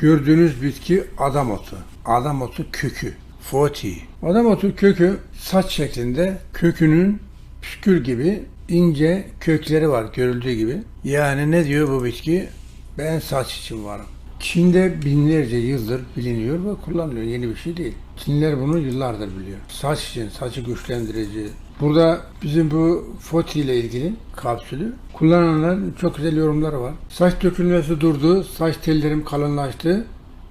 gördüğünüz bitki adam otu. Adam otu kökü. Foti. Adam otu kökü saç şeklinde kökünün püskül gibi ince kökleri var görüldüğü gibi. Yani ne diyor bu bitki? Ben saç için varım. Çin'de binlerce yıldır biliniyor ve kullanılıyor. Yeni bir şey değil. Çinliler bunu yıllardır biliyor. Saç için, saçı güçlendirici. Burada bizim bu Foti ile ilgili kapsülü kullananlar çok güzel yorumları var. Saç dökülmesi durdu, saç tellerim kalınlaştı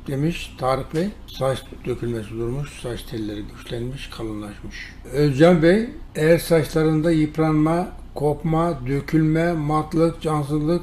demiş Tarık Bey. Saç dökülmesi durmuş, saç telleri güçlenmiş, kalınlaşmış. Özcan Bey, eğer saçlarında yıpranma, kopma, dökülme, matlık, cansızlık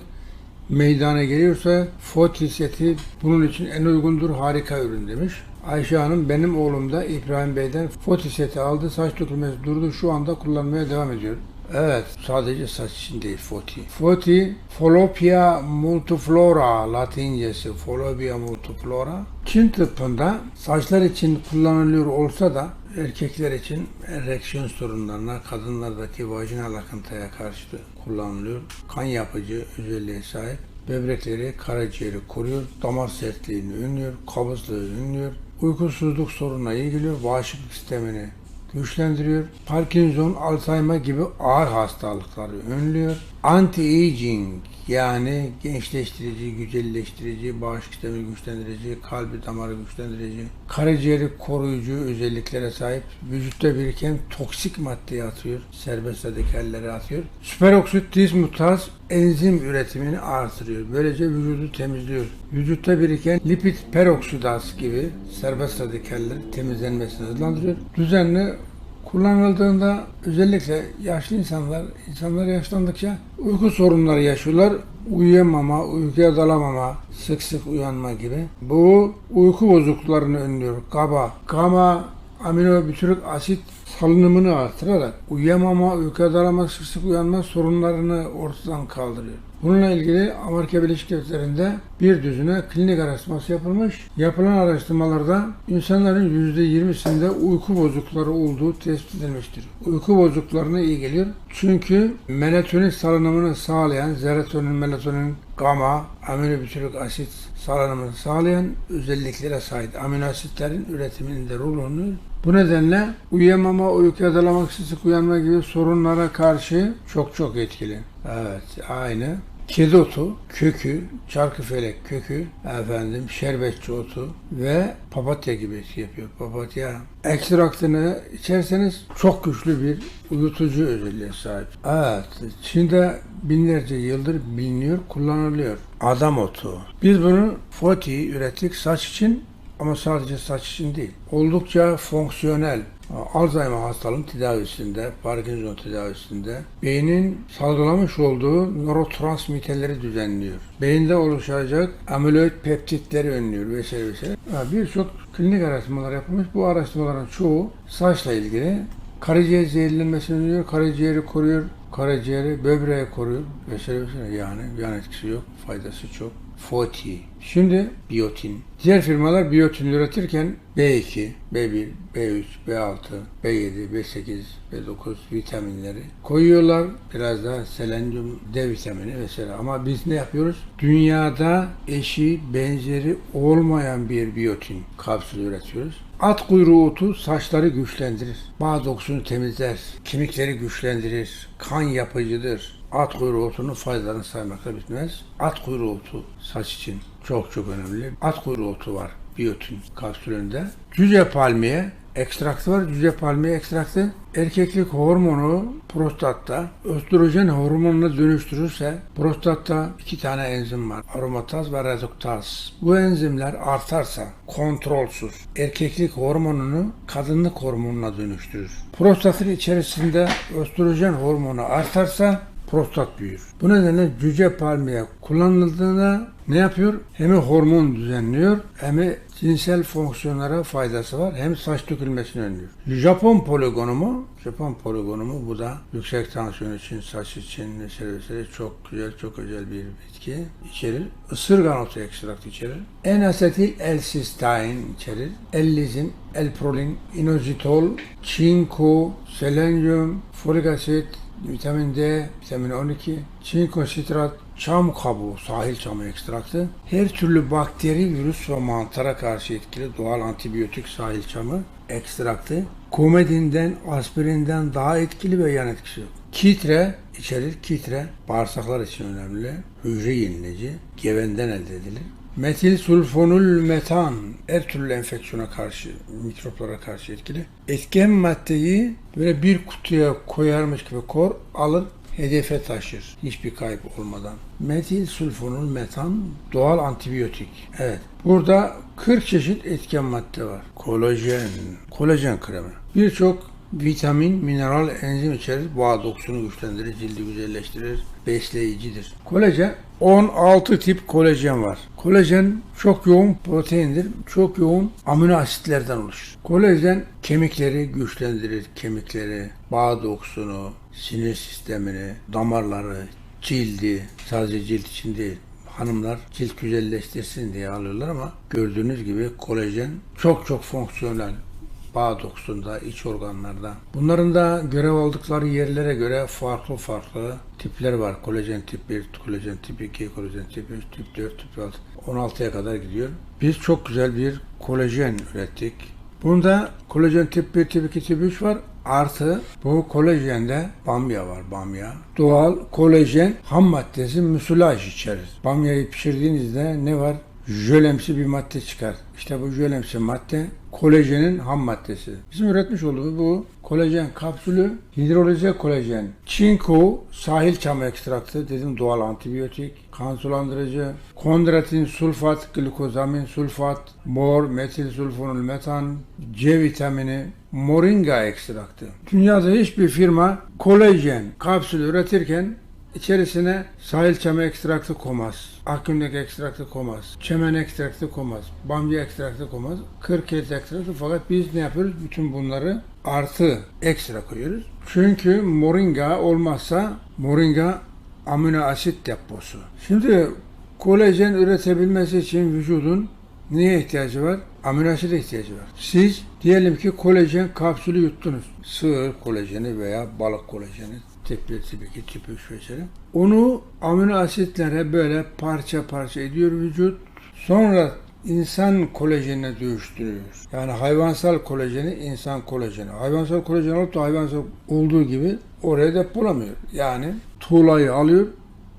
meydana geliyorsa Foti seti bunun için en uygundur, harika ürün demiş. Ayşe Hanım benim oğlum da İbrahim Bey'den Foti seti aldı, saç dökülmesi durdu, şu anda kullanmaya devam ediyor. Evet, sadece saç için değil Foti. Foti, Falopia multiflora latincesi, Falopia multiflora. Çin tıbbında saçlar için kullanılıyor olsa da erkekler için ereksiyon sorunlarına, kadınlardaki vajinal akıntıya karşı kullanılıyor. Kan yapıcı özelliğe sahip. Böbrekleri, karaciğeri koruyor, damar sertliğini önlüyor, kabızlığı önlüyor, uykusuzluk sorununa geliyor, bağışıklık sistemini güçlendiriyor. Parkinson, Alzheimer gibi ağır hastalıkları önlüyor. Anti-aging yani gençleştirici, güzelleştirici, bağışıklık sistemi güçlendirici, kalbi damarı güçlendirici, karaciğeri koruyucu özelliklere sahip, vücutta biriken toksik maddeyi atıyor, serbest radikalleri atıyor. Süperoksit dismutaz enzim üretimini artırıyor. Böylece vücudu temizliyor. Vücutta biriken lipid peroksidaz gibi serbest radikallerin temizlenmesini hızlandırıyor. Düzenli kullanıldığında özellikle yaşlı insanlar, insanlar yaşlandıkça uyku sorunları yaşıyorlar. Uyuyamama, uykuya dalamama, sık sık uyanma gibi. Bu uyku bozukluklarını önlüyor. GABA, gamma aminobütürik asit salınımını artırarak uyuyamama, uykuya dalama, sık sık uyanma sorunlarını ortadan kaldırıyor. Bununla ilgili Amerika Birleşik Devletleri'nde bir düzine klinik araştırması yapılmış. Yapılan araştırmalarda insanların %20'sinde uyku bozuklukları olduğu tespit edilmiştir. Uyku bozukluklarına iyi geliyor. Çünkü melatonin salınımını sağlayan, serotonin, melatonin, gamma, aminobütürik asit salınımını sağlayan özelliklere sahip amino asitlerin üretiminde rol oynuyor. Bu nedenle uyuyamama, uykuya dalamak, sık uyanma gibi sorunlara karşı çok çok etkili. Evet, aynı. Kedi otu, kökü, çarkıfelek kökü, efendim şerbetçi otu ve papatya gibi etki yapıyor. Papatya ekstraktını içerseniz çok güçlü bir uyutucu özelliğe sahip. Evet, Çin'de binlerce yıldır biliniyor, kullanılıyor. Adam otu. Biz bunu Foti ürettik saç için ama sadece saç için değil. Oldukça fonksiyonel. Alzheimer hastalığının tedavisinde, Parkinson tedavisinde beynin salgılamış olduğu nörotransmitterleri düzenliyor. Beyinde oluşacak amiloid peptitleri önlüyor vesaire vesaire. Birçok klinik araştırmalar yapılmış. Bu araştırmaların çoğu saçla ilgili. Karaciğer zehirlenmesini önlüyor, karaciğeri koruyor, karaciğeri böbreği koruyor vesaire vesaire. Yani yan etkisi yok, faydası çok. Foti. Şimdi biyotin. Diğer firmalar biyotin üretirken B2, B1, B3, B6, B7, B8, B9 vitaminleri koyuyorlar. Biraz da selenyum, D vitamini vesaire. Ama biz ne yapıyoruz? Dünyada eşi, benzeri olmayan bir biyotin kapsülü üretiyoruz. At kuyruğu otu saçları güçlendirir. Bağ dokusunu temizler. Kemikleri güçlendirir. Kan yapıcıdır. At kuyruğu otunun faydalarını saymakla bitmez. At kuyruğu otu saç için çok çok önemli. At kuyruğu otu var biyotin kapsülünde. Cüce palmiye ekstraktı var. Cüce palmiye ekstraktı erkeklik hormonu prostatta östrojen hormonuna dönüştürürse prostatta iki tane enzim var. Aromataz ve reduktaz. Bu enzimler artarsa kontrolsüz erkeklik hormonunu kadınlık hormonuna dönüştürür. Prostatın içerisinde östrojen hormonu artarsa prostat büyür. Bu nedenle cüce palmiye kullanıldığında ne yapıyor? Hem hormon düzenliyor hem cinsel fonksiyonlara faydası var hem saç dökülmesini önlüyor. Japon poligonu mu? Japon poligonu mu? Bu da yüksek tansiyon için, saç için vesaire vesaire çok güzel, çok özel bir bitki içerir. Isırgan otu ekstraktı içerir. N-asetil L-sistein içerir. L-lizin, L-prolin, inositol, çinko, selenyum, folik asit, vitamin D, vitamin 12, çinko sitrat, çam kabuğu, sahil çamı ekstraktı, her türlü bakteri, virüs ve mantara karşı etkili doğal antibiyotik sahil çamı ekstraktı, komedinden, aspirinden daha etkili ve yan etkisi yok. Kitre içerir. Kitre bağırsaklar için önemli. Hücre yenileyici. Gevenden elde edilir. Metil sulfonul metan her türlü enfeksiyona karşı, mikroplara karşı etkili. Etken maddeyi böyle bir kutuya koyarmış gibi kor, alır, hedefe taşır. Hiçbir kayıp olmadan. Metil sulfonul metan doğal antibiyotik. Evet. Burada 40 çeşit etken madde var. Kolajen, kolajen kremi. Birçok vitamin, mineral, enzim içerir. Boğa dokusunu güçlendirir, cildi güzelleştirir, besleyicidir. Kolajen 16 tip kolajen var. Kolajen çok yoğun proteindir. Çok yoğun amino asitlerden oluşur. Kolajen kemikleri güçlendirir. Kemikleri, bağ dokusunu, sinir sistemini, damarları, cildi, sadece cilt için değil, hanımlar cilt güzelleştirsin diye alıyorlar ama gördüğünüz gibi kolajen çok çok fonksiyonel bağ dokusunda, iç organlarda. Bunların da görev aldıkları yerlere göre farklı farklı tipler var. Kolajen tip 1, kolajen tip 2, kolajen tip 3, tip 4, tip 6, 16'ya kadar gidiyor. Biz çok güzel bir kolajen ürettik. Bunda kolajen tip 1, tip 2, tip 3 var. Artı bu kolajende bamya var bamya. Doğal kolajen ham maddesi müsilaj içerir. Bamyayı pişirdiğinizde ne var? Jölemsi bir madde çıkar. İşte bu jölemsi madde kolajenin ham maddesi. Bizim üretmiş olduğumuz bu kolajen kapsülü hidrolize kolajen. Çinko sahil çamı ekstraktı dedim doğal antibiyotik, kan sulandırıcı, kondratin sulfat, glikozamin sulfat, bor, metil sulfonul metan, C vitamini, moringa ekstraktı. Dünyada hiçbir firma kolajen kapsülü üretirken İçerisine sahil çamı ekstraktı koymaz, akgünlük ekstraktı koymaz, çemen ekstraktı koymaz, bamya ekstraktı koymaz, kırkez ekstraktı fakat biz ne yapıyoruz? Bütün bunları artı ekstra koyuyoruz. Çünkü moringa olmazsa moringa amino asit deposu. Şimdi kolajen üretebilmesi için vücudun neye ihtiyacı var? Amino asite ihtiyacı var. Siz diyelim ki kolajen kapsülü yuttunuz. Sığır kolajeni veya balık kolajeni tip 1, tip 2, tip 3 vesaire. Onu amino asitlere böyle parça parça ediyor vücut. Sonra insan kolajenine dönüştürüyor. Yani hayvansal kolajeni insan kolajeni. Hayvansal kolajen alıp da hayvansal olduğu gibi oraya depolamıyor. Yani tuğlayı alıyor,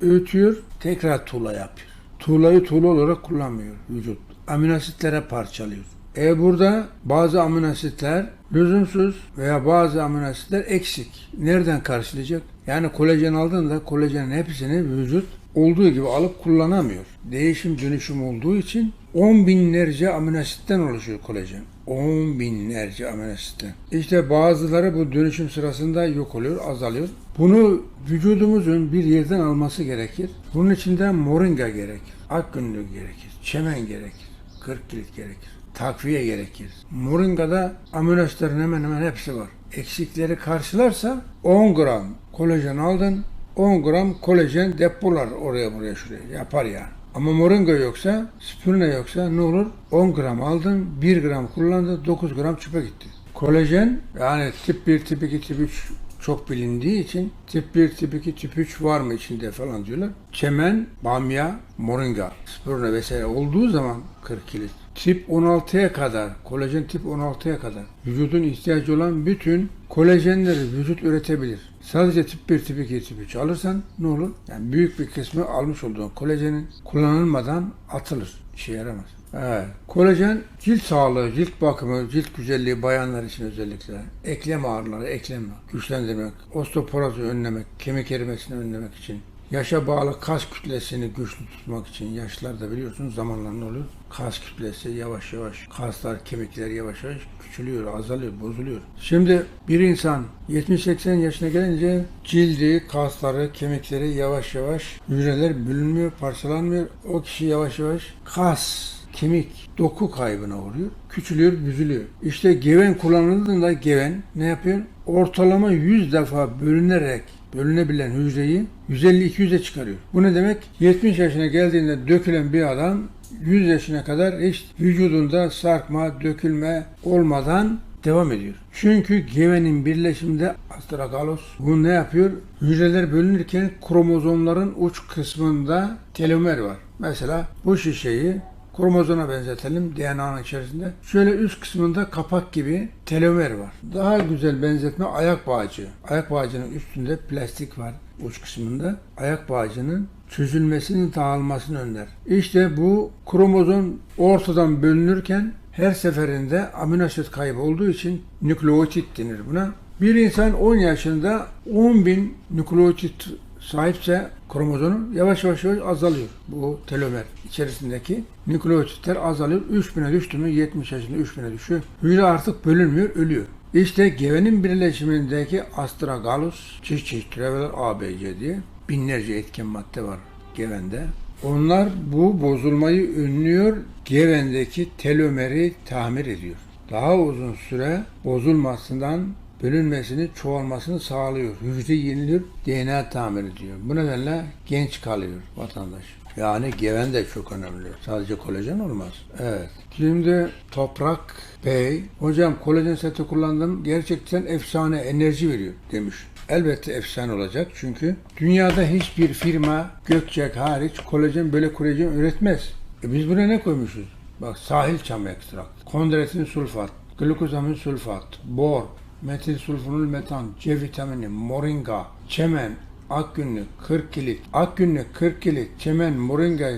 öğütüyor, tekrar tuğla yapıyor. Tuğlayı tuğla olarak kullanmıyor vücut. Amino asitlere parçalıyor. E burada bazı amino asitler lüzumsuz veya bazı amino asitler eksik. Nereden karşılayacak? Yani kolajen aldığında kolajenin hepsini vücut olduğu gibi alıp kullanamıyor. Değişim dönüşüm olduğu için 10 binlerce amino asitten oluşuyor kolajen. 10 binlerce amino asitten. İşte bazıları bu dönüşüm sırasında yok oluyor, azalıyor. Bunu vücudumuzun bir yerden alması gerekir. Bunun için de moringa gerekir, akgünlük gerekir, çemen gerekir, kırk kilit gerekir takviye gerekir. Moringa'da amino asitlerin hemen hemen hepsi var. Eksikleri karşılarsa 10 gram kolajen aldın, 10 gram kolajen depolar oraya buraya şuraya yapar yani. Ama moringa yoksa, spirulina yoksa ne olur? 10 gram aldın, 1 gram kullandı, 9 gram çöpe gitti. Kolajen yani tip 1, tip 2, tip 3 çok bilindiği için tip 1, tip 2, tip 3 var mı içinde falan diyorlar. Çemen, bamya, moringa, spirulina vesaire olduğu zaman 40 kilit tip 16'ya kadar, kolajen tip 16'ya kadar vücudun ihtiyacı olan bütün kolajenleri vücut üretebilir. Sadece tip 1, tip 2, tip 3 alırsan ne olur? Yani büyük bir kısmı almış olduğun kolajenin kullanılmadan atılır. İşe yaramaz. Evet. Kolajen cilt sağlığı, cilt bakımı, cilt güzelliği bayanlar için özellikle. Eklem ağrıları, eklem güçlendirmek, osteoporozu önlemek, kemik erimesini önlemek için Yaşa bağlı kas kütlesini güçlü tutmak için yaşlarda biliyorsunuz zamanla ne oluyor? Kas kütlesi yavaş yavaş, kaslar, kemikler yavaş yavaş küçülüyor, azalıyor, bozuluyor. Şimdi bir insan 70-80 yaşına gelince cildi, kasları, kemikleri yavaş yavaş hücreler bölünmüyor, parçalanmıyor. O kişi yavaş yavaş kas, kemik, doku kaybına uğruyor. Küçülüyor, büzülüyor. İşte geven kullanıldığında geven ne yapıyor? Ortalama 100 defa bölünerek bölünebilen hücreyi 150-200'e çıkarıyor. Bu ne demek? 70 yaşına geldiğinde dökülen bir adam 100 yaşına kadar hiç vücudunda sarkma, dökülme olmadan devam ediyor. Çünkü gevenin birleşiminde astragalos bu ne yapıyor? Hücreler bölünürken kromozomların uç kısmında telomer var. Mesela bu şişeyi kromozoma benzetelim DNA'nın içerisinde. Şöyle üst kısmında kapak gibi telomer var. Daha güzel benzetme ayak bağcı. Ayak bağcının üstünde plastik var uç kısmında. Ayak bağcının çözülmesini dağılmasını önler. İşte bu kromozom ortadan bölünürken her seferinde amino asit kaybı olduğu için nükleotit denir buna. Bir insan 10 yaşında 10 bin nükleotit sahipse kromozonu yavaş yavaş azalıyor. Bu telomer içerisindeki nükleotitler azalıyor. 3000'e düştü mü 70 yaşında 3000'e düşüyor. Hücre artık bölünmüyor, ölüyor. İşte gevenin birleşimindeki astragalus, çeşit çeşit türeveler A, B, C diye binlerce etken madde var gevende. Onlar bu bozulmayı önlüyor, gevendeki telomeri tamir ediyor. Daha uzun süre bozulmasından bölünmesini, çoğalmasını sağlıyor. Hücre yeniliyor, DNA tamir ediyor. Bu nedenle genç kalıyor vatandaş. Yani geven de çok önemli. Sadece kolajen olmaz. Evet. Şimdi Toprak Bey, hocam kolajen seti kullandım. Gerçekten efsane enerji veriyor demiş. Elbette efsane olacak çünkü dünyada hiçbir firma Gökçek hariç kolajen böyle kolajen üretmez. E biz buraya ne koymuşuz? Bak sahil çam ekstraktı, kondroitin sulfat, glukozamin sulfat, bor, metil sulfonul metan, C vitamini, moringa, çemen, ak günlük, 40 kilit, ak günlük, 40 kilit, çemen, moringa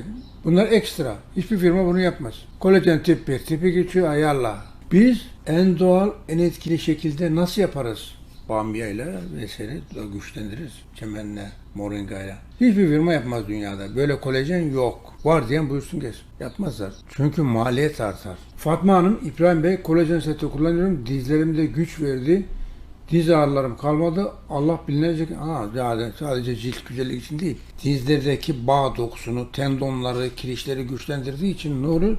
bunlar ekstra. Hiçbir firma bunu yapmaz. Kolajen tip 1, tipi geçiyor ayarla. Biz en doğal, en etkili şekilde nasıl yaparız? Bamya ile vesaire güçlendiririz. Çemenle, moringa ile. Hiçbir firma yapmaz dünyada. Böyle kolajen yok. Var diyen buyursun gelsin. Yapmazlar. Çünkü maliyet artar. Fatma Hanım, İbrahim Bey kolajen seti kullanıyorum. Dizlerimde güç verdi. Diz ağrılarım kalmadı. Allah bilinecek. Aa, yani sadece cilt güzellik için değil. Dizlerdeki bağ dokusunu, tendonları, kirişleri güçlendirdiği için ne?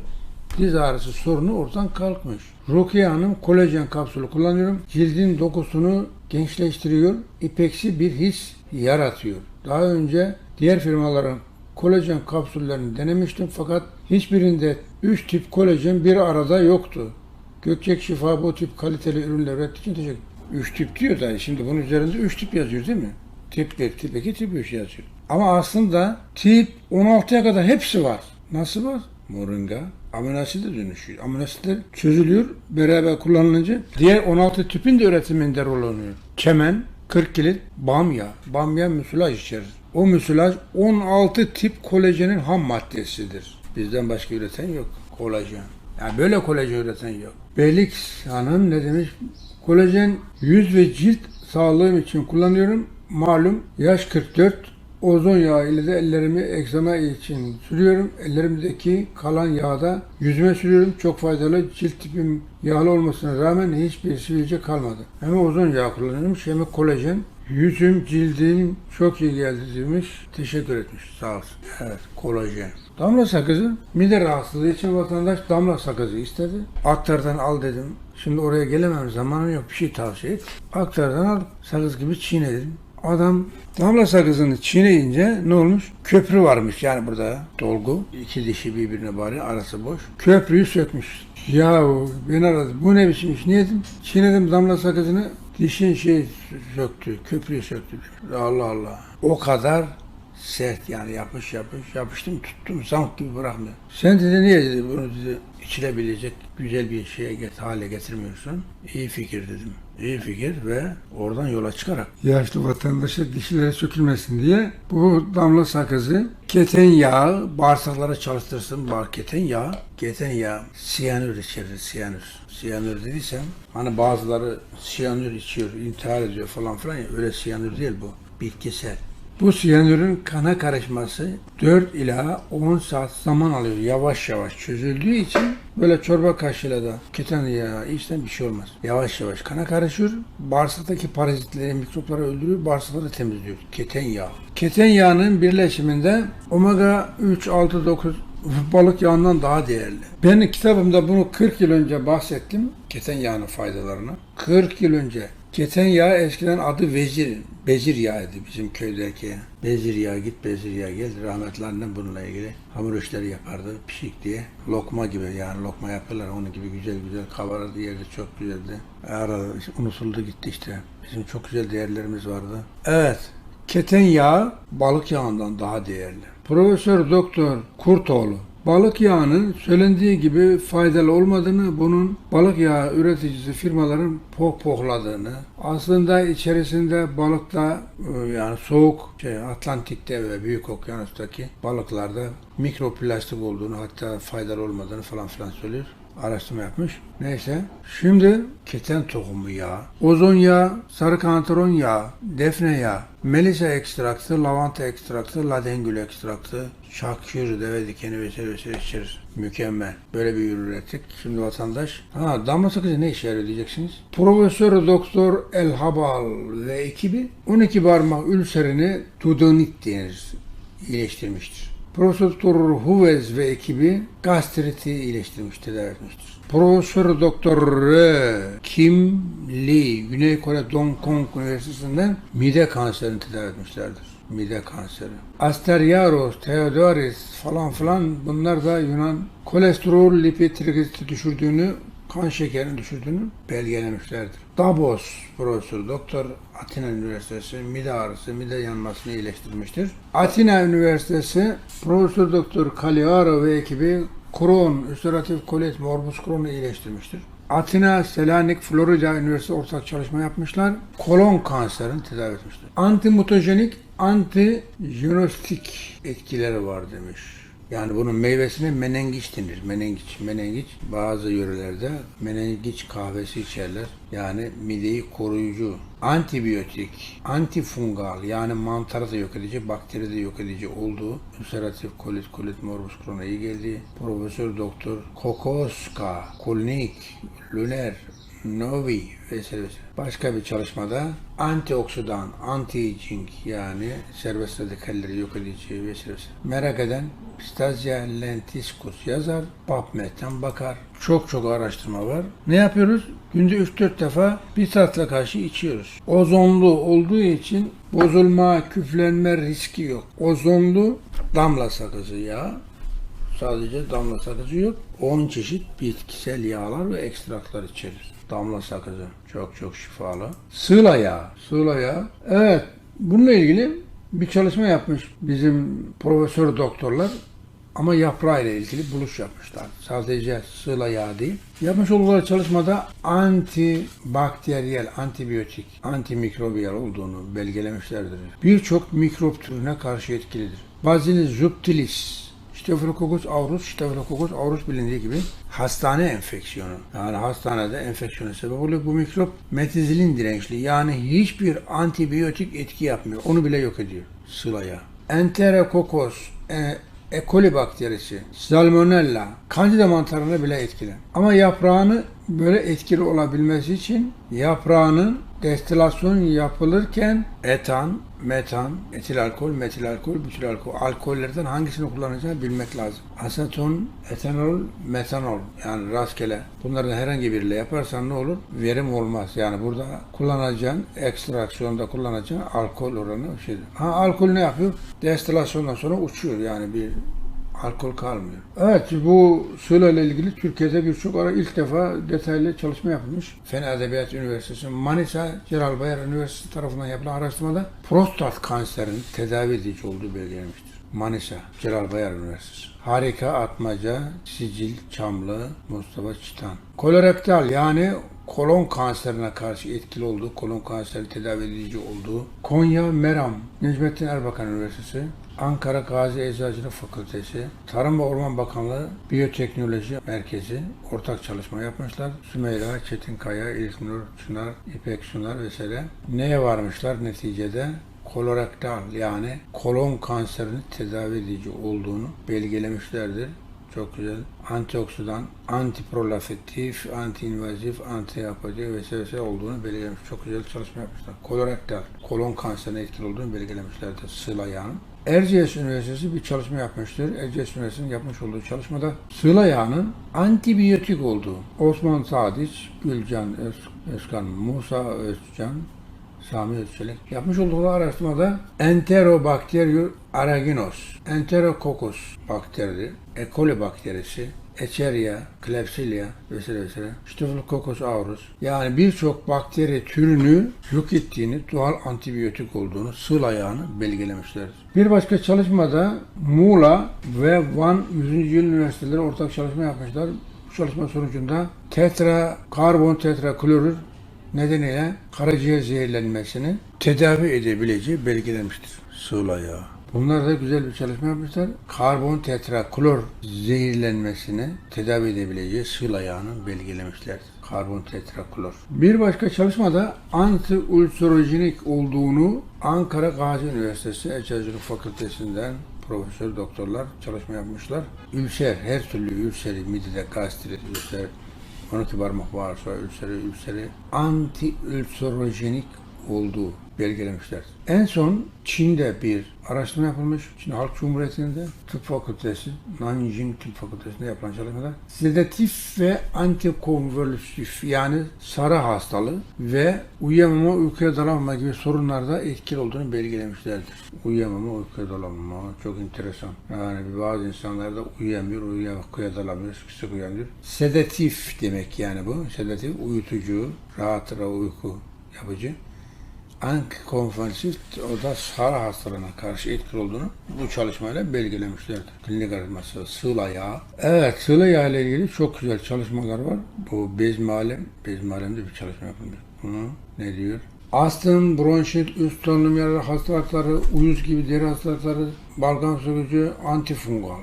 Diz ağrısı sorunu ortadan kalkmış. Rukiye Hanım kolajen kapsülü kullanıyorum. Cildin dokusunu gençleştiriyor. İpeksi bir his yaratıyor. Daha önce diğer firmaların kolajen kapsüllerini denemiştim fakat hiçbirinde 3 tip kolajen bir arada yoktu. Gökçek Şifa bu tip kaliteli ürünler ürettiği için teşekkür 3 tip diyor da şimdi bunun üzerinde 3 tip yazıyor değil mi? Tip 1, tip 2, tip 3 yazıyor. Ama aslında tip 16'ya kadar hepsi var. Nasıl var? Moringa amino aside dönüşüyor. Amino asitler çözülüyor beraber kullanılınca. Diğer 16 tüpün de üretiminde rol oynuyor. Çemen, 40 kilit, bamya. Bamya müsilaj içerir. O müsilaj 16 tip kolajenin ham maddesidir. Bizden başka üreten yok. Kolajen. Yani böyle kolajen üreten yok. Belix Hanım ne demiş? Kolajen yüz ve cilt sağlığım için kullanıyorum. Malum yaş 44. Ozon yağı ile de ellerimi egzama için sürüyorum. Ellerimdeki kalan yağı da yüzüme sürüyorum. Çok faydalı. Cilt tipim yağlı olmasına rağmen hiçbir sivilce kalmadı. Hem ozon yağı kullanıyorum hem kolajen. Yüzüm, cildim çok iyi geldi demiş. Teşekkür etmiş. Sağ olsun. Evet, kolajen. Damla sakızı mide rahatsızlığı için vatandaş damla sakızı istedi. Aktardan al dedim. Şimdi oraya gelemem zamanım yok bir şey tavsiye et. Aktardan al sakız gibi çiğne dedim. Adam damla sakızını çiğneyince ne olmuş? Köprü varmış yani burada dolgu. İki dişi birbirine bari arası boş. Köprüyü sökmüş. Yahu ben aradım. Bu ne biçim iş? Niye dedim? Çiğnedim damla sakızını. Dişin şey söktü. Köprüyü söktü. Allah Allah. O kadar sert yani yapış yapış yapıştım tuttum zamk gibi bırakmıyor. Sen dedi niye dedi bunu dedi içilebilecek güzel bir şeye get hale getirmiyorsun. İyi fikir dedim. İyi fikir ve oradan yola çıkarak yaşlı vatandaşa dişlere sökülmesin diye bu damla sakızı keten yağı bağırsaklara çalıştırsın. Bağır keten yağı, keten yağı siyanür içerir siyanür. Siyanür dediysem hani bazıları siyanür içiyor, intihar ediyor falan filan ya öyle siyanür değil bu. Bitkisel. Bu siyanürün kana karışması 4 ila 10 saat zaman alıyor. Yavaş yavaş çözüldüğü için böyle çorba kaşığıyla da keten yağı içten bir şey olmaz. Yavaş yavaş kana karışıyor. Bağırsaktaki parazitleri, mikropları öldürüyor. Bağırsakları temizliyor. Keten yağı. Keten yağının birleşiminde omega 3, 6, 9 balık yağından daha değerli. Ben kitabımda bunu 40 yıl önce bahsettim. Keten yağının faydalarını. 40 yıl önce. Keten yağı eskiden adı vezir, bezir yağıydı bizim köydeki. Bezir yağı git bezir yağı gel. Rahmetli annem bununla ilgili hamur işleri yapardı pişik diye. Lokma gibi yani lokma yapıyorlar onun gibi güzel güzel kabarırdı yerde çok güzeldi. Arada unutuldu gitti işte. Bizim çok güzel değerlerimiz vardı. Evet. Keten yağı balık yağından daha değerli. Profesör Doktor Kurtoğlu balık yağının söylendiği gibi faydalı olmadığını, bunun balık yağı üreticisi firmaların pohpohladığını, aslında içerisinde balıkta e, yani soğuk şey, Atlantik'te ve büyük okyanustaki balıklarda mikroplastik olduğunu hatta faydalı olmadığını falan filan söylüyor araştırma yapmış. Neyse. Şimdi keten tohumu yağı, ozon yağı, sarı kantaron yağı, defne yağı, melisa ekstraktı, lavanta ekstraktı, ladengül ekstraktı, şakşır, deve dikeni vesaire vesaire içeriz. Mükemmel. Böyle bir ürün ürettik. Şimdi vatandaş. Ha damla sakızı ne işe yarıyor diyeceksiniz. Profesör Doktor El Habal ve ekibi 12 parmak ülserini tudonit denir. iyileştirmiştir. Profesör Huvez ve ekibi gastriti iyileştirmiş, tedavi etmiştir. Profesör Doktor. Kim Lee, Güney Kore Dong Kong Üniversitesi'nden mide kanserini tedavi etmişlerdir. Mide kanseri. Asteriaros, Theodoris falan filan bunlar da Yunan kolesterol, lipid, düşürdüğünü kan şekerini düşürdüğünü belgelemişlerdir. Davos Profesör Doktor Atina Üniversitesi mide ağrısı, mide yanmasını iyileştirmiştir. Atina Üniversitesi Profesör Doktor Cagliaro ve ekibi Crohn, ülseratif kolit morbus Crohn'u iyileştirmiştir. Atina, Selanik, Florida Üniversitesi ortak çalışma yapmışlar. Kolon kanserini tedavi etmişler. Antimutajenik, antijenostik etkileri var demiş. Yani bunun meyvesine menengiç denir. Menengiç, menengiç bazı yörelerde menengiç kahvesi içerler. Yani mideyi koruyucu, antibiyotik, antifungal yani mantarı da yok edici, bakteri de yok edici olduğu ülseratif kolit, kolit morbus Crohn'a iyi geldi. Profesör Doktor Kokoska, Kulnik, Luner, Novi vesaire. Başka bir çalışmada antioksidan, anti-aging yani serbest radikalleri yok edici vesaire. Merak eden Pistazya lentiscus yazar, PubMed'den bakar. Çok çok araştırma var. Ne yapıyoruz? Günde 3-4 defa bir tatla karşı içiyoruz. Ozonlu olduğu için bozulma, küflenme riski yok. Ozonlu damla sakızı yağı Sadece damla sakızı yok. 10 çeşit bitkisel yağlar ve ekstratlar içerir. Damla sakızı çok çok şifalı. Sığla yağı. Sığla yağı. Evet. Bununla ilgili bir çalışma yapmış bizim profesör doktorlar. Ama yaprağıyla ilgili buluş yapmışlar. Sadece sığla yağı değil. Yapmış oldukları çalışmada antibakteriyel, antibiyotik, antimikrobiyal olduğunu belgelemişlerdir. Birçok mikrop türüne karşı etkilidir. Bacillus subtilis, Staphylococcus aureus, Staphylococcus aureus bilindiği gibi hastane enfeksiyonu. Yani hastanede enfeksiyona sebep oluyor. Bu mikrop metizilin dirençli. Yani hiçbir antibiyotik etki yapmıyor. Onu bile yok ediyor. Sılaya. Enterokokkos, e, e. coli bakterisi, salmonella, kandida mantarına bile etkili. Ama yaprağını böyle etkili olabilmesi için yaprağının destilasyon yapılırken etan, metan, etil alkol, metil alkol, bütil alkol, alkollerden hangisini kullanacağını bilmek lazım. Aseton, etanol, metanol yani rastgele bunlardan herhangi biriyle yaparsan ne olur? Verim olmaz. Yani burada kullanacağın, ekstraksiyonda kullanacağın alkol oranı şeydir. Ha alkol ne yapıyor? Destilasyondan sonra uçuyor yani bir alkol kalmıyor. Evet bu suyla ilgili Türkiye'de birçok ara ilk defa detaylı çalışma yapılmış. Fen Edebiyat Üniversitesi, Manisa Celal Bayar Üniversitesi tarafından yapılan araştırmada prostat kanserinin tedavi edici olduğu belirlenmiştir. Manisa Celal Bayar Üniversitesi. Harika Atmaca, Sicil, Çamlı, Mustafa Çitan. Kolorektal yani kolon kanserine karşı etkili olduğu, kolon kanseri tedavi edici olduğu Konya Meram, Necmettin Erbakan Üniversitesi, Ankara Gazi Eczacılık Fakültesi, Tarım ve Orman Bakanlığı Biyoteknoloji Merkezi ortak çalışma yapmışlar. Sümeyra, Çetinkaya, İlknur, Çınar, İpek Sunar vesaire. Neye varmışlar neticede? kolorektal yani kolon kanserinin tedavi edici olduğunu belgelemişlerdir. Çok güzel. Antioksidan, antiproliferatif, antiinvazif, antiyapatik vesaire olduğunu belirlemiş. Çok güzel çalışma yapmışlar. Kolorektal, kolon kanserine etkili olduğunu belirlemişlerdir sıla yağının. Erciyes Üniversitesi bir çalışma yapmıştır. Erciyes Üniversitesi'nin yapmış olduğu çalışmada sıla yağının antibiyotik olduğu Osman Sadiç, Gülcan Öz- Özkan, Musa Özcan, Sami Özçelik yapmış olduğu araştırmada Enterobacterium aeruginosus, Enterococcus bakteri, E. coli bakterisi, Escherichia, Klebsiella vesaire vesaire, Staphylococcus aureus yani birçok bakteri türünü yok ettiğini, doğal antibiyotik olduğunu, sığıl ayağını belgelemişlerdir. Bir başka çalışmada Muğla ve Van 100. Yıl Üniversiteleri ortak çalışma yapmışlar. Bu çalışma sonucunda tetra, karbon tetraklorür nedeniyle karaciğer zehirlenmesini tedavi edebileceği belgelenmiştir. Sığla yağı. Bunlar da güzel bir çalışma yapmışlar. Karbon tetraklor zehirlenmesini tedavi edebileceği sığla yağını belgelemişlerdir. Karbon tetraklor. Bir başka çalışmada anti-ulcerojenik olduğunu Ankara Gazi Üniversitesi Eczacılık Fakültesinden profesör doktorlar çalışma yapmışlar. Ülser, her türlü ülseri, midede gastrit, ülser, 12 parmak varsa ülseri, ülseri anti-ülserojenik olduğu belgelemişler. En son Çin'de bir araştırma yapılmış. Çin Halk Cumhuriyeti'nde tıp fakültesi, Nanjing Tıp Fakültesi'nde yapılan çalışmada sedatif ve antikonvülsif yani sarı hastalığı ve uyuyamama, uykuya dalamama gibi sorunlarda etkili olduğunu belgelemişlerdir. Uyuyamama, uykuya dalamama çok enteresan. Yani bazı insanlarda uyuyamıyor, uyuyamıyor, uykuya dalamıyor, sık sık uyanıyor. Sedatif demek yani bu. Sedatif, uyutucu, rahat rahat uyku yapıcı antikonvülsif o da sarı hastalığına karşı etkili olduğunu bu çalışmayla belgelemişlerdir. Klinik araştırması sığla yağı. Evet sığla yağı ile ilgili çok güzel çalışmalar var. Bu Bezmi Alem, Bezmi Alem'de bir çalışma yapılmış. Bunu ne diyor? Astım, bronşit, üst solunum yaraları hastalıkları, uyuz gibi deri hastalıkları, balgam sökücü, antifungal,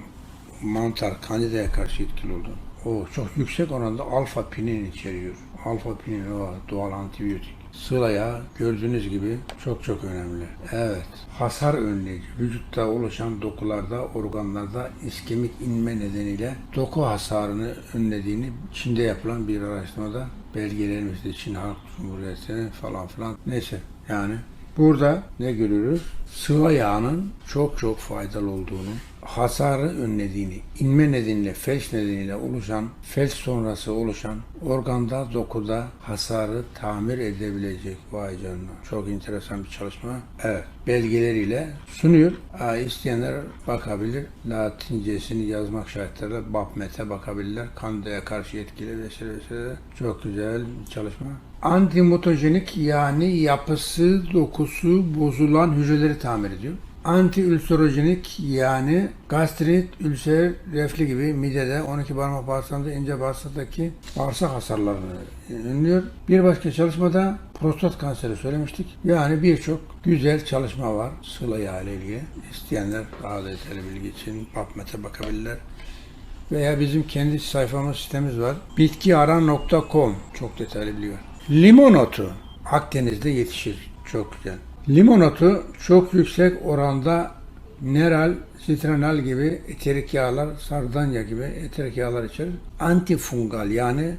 mantar, kandidaya karşı etkili olduğunu. O çok yüksek oranda alfa pinin içeriyor. Alfa pinin o doğal antibiyotik. Sıla yağı gördüğünüz gibi çok çok önemli. Evet, hasar önleyici. Vücutta oluşan dokularda, organlarda iskemik inme nedeniyle doku hasarını önlediğini Çin'de yapılan bir araştırmada belgelenmişti. Çin Halk Cumhuriyeti falan filan. Neyse yani Burada ne görüyoruz? Sıvı yağının çok çok faydalı olduğunu, hasarı önlediğini, inme nedeniyle, felç nedeniyle oluşan, felç sonrası oluşan organda, dokuda hasarı tamir edebilecek. Vay canına. Çok enteresan bir çalışma. Evet. Belgeleriyle sunuyor. Aa, isteyenler bakabilir. Latincesini yazmak şartlarıyla BAPMET'e bakabilirler. Kandaya karşı etkili vesaire vesaire. Çok güzel bir çalışma. Antimutajenik yani yapısı, dokusu bozulan hücreleri tamir ediyor. Antiülserojenik yani gastrit, ülser, reflü gibi midede 12 parmak bağırsağında ince bağırsaktaki bağırsak hasarlarını önlüyor. Bir başka çalışmada prostat kanseri söylemiştik. Yani birçok güzel çalışma var sıla ile ilgili. İsteyenler daha detaylı bilgi için PubMed'e bakabilirler. Veya bizim kendi sayfamız sitemiz var. bitkiaran.com çok detaylı bilgi var. Limon otu Akdeniz'de yetişir. Çok güzel. Limon otu çok yüksek oranda neral, sitranal gibi eterik yağlar, sardanya gibi eterik yağlar içerir. Antifungal yani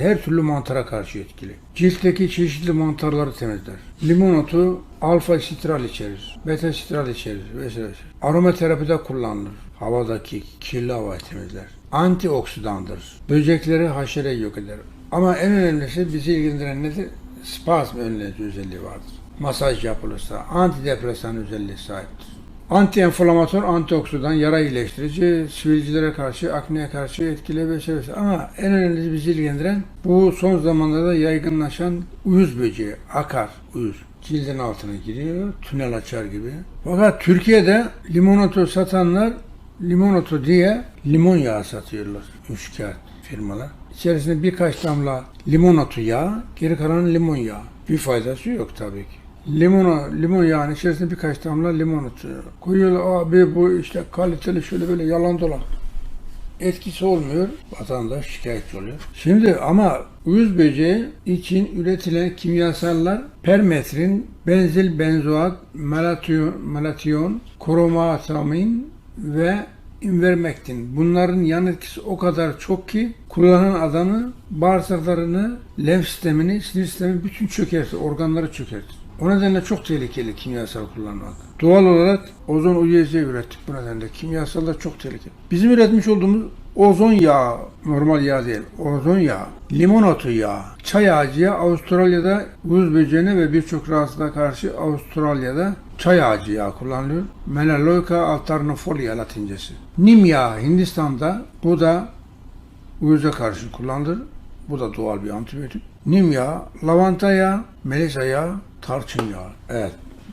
her türlü mantara karşı etkili. Ciltteki çeşitli mantarları temizler. Limon otu alfa sitral içerir, beta sitral içerir vesaire. Aromaterapide kullanılır. Havadaki kirli havayı temizler. Antioksidandır. Böcekleri haşereyi yok eder. Ama en önemlisi bizi ilgilendiren nedir? Spazm önleyici özelliği vardır. Masaj yapılırsa antidepresan özelliği sahiptir. Antienflamator, antioksidan, yara iyileştirici, sivilcilere karşı, akneye karşı etkili vesaire. vesaire. Ama en önemlisi bizi ilgilendiren bu son zamanlarda yaygınlaşan uyuz böceği, akar uyuz. Cildin altına giriyor, tünel açar gibi. Fakat Türkiye'de limonato satanlar limonato diye limon yağı satıyorlar. Üç kağıt firmalar. İçerisinde birkaç damla limonato yağı, geri kalanı limon yağı. Bir faydası yok tabii ki. Limon, limon yağının içerisine birkaç damla limon atıyor. Koyuyorlar abi bu işte kaliteli şöyle böyle yalan dolan. Etkisi olmuyor. Vatandaş şikayetçi oluyor. Şimdi ama uyuz böceği için üretilen kimyasallar permetrin, benzil benzoat, melation, melation kromatamin ve invermektin. Bunların yan etkisi o kadar çok ki kullanan adamı bağırsaklarını, lenf sistemini, sinir sistemini bütün çökertir, organları çökertir. O nedenle çok tehlikeli kimyasal kullanmak. Doğal olarak ozon UYC ürettik bu nedenle. Kimyasal da çok tehlikeli. Bizim üretmiş olduğumuz ozon yağı, normal yağ değil, ozon yağı, limon otu yağı, çay ağacı yağı Avustralya'da uyuz böceğine ve birçok rahatsızlığa karşı Avustralya'da çay ağacı yağı kullanılıyor. Melaleuca alternifolia latincesi. Nim yağı Hindistan'da bu da uyuza karşı kullanılır. Bu da doğal bir antibiyotik. Nim yağı, lavanta yağı, melisa yağı, tarçın yağı. Evet.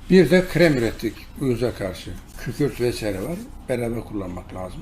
Bir de krem ürettik uyuza karşı. Kükürt vesaire var. Beraber kullanmak lazım.